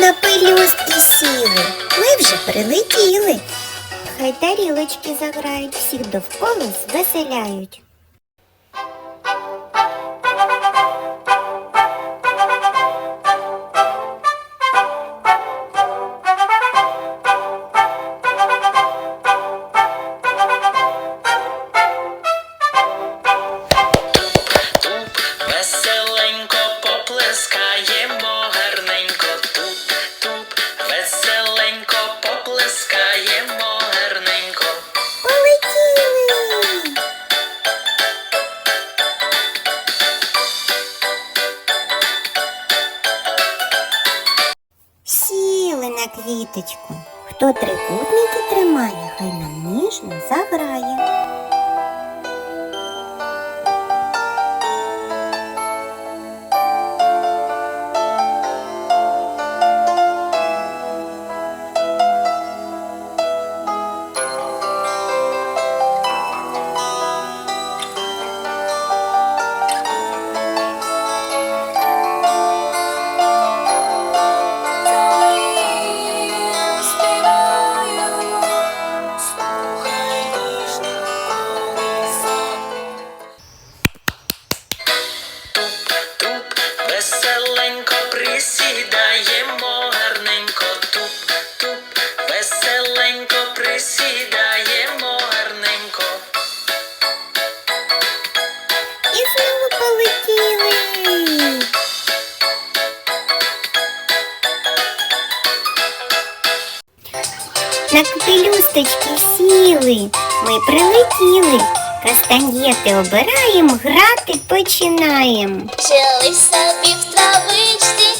На пелюстки сіли, ми вже прилетіли. Хай тарілочки заграють, всіх довкола звеселяють. На квіточку. Хто трикутники тримає, хай нам ніжно заграє. Веселенько присідаємо гарненько. Туп, туп, веселенько присідаємо гарненько. І знову полетіли. На капелюсточки сіли, ми прилетіли. Кастаньєти обираємо, грати починаємо. Жили собі в травичці.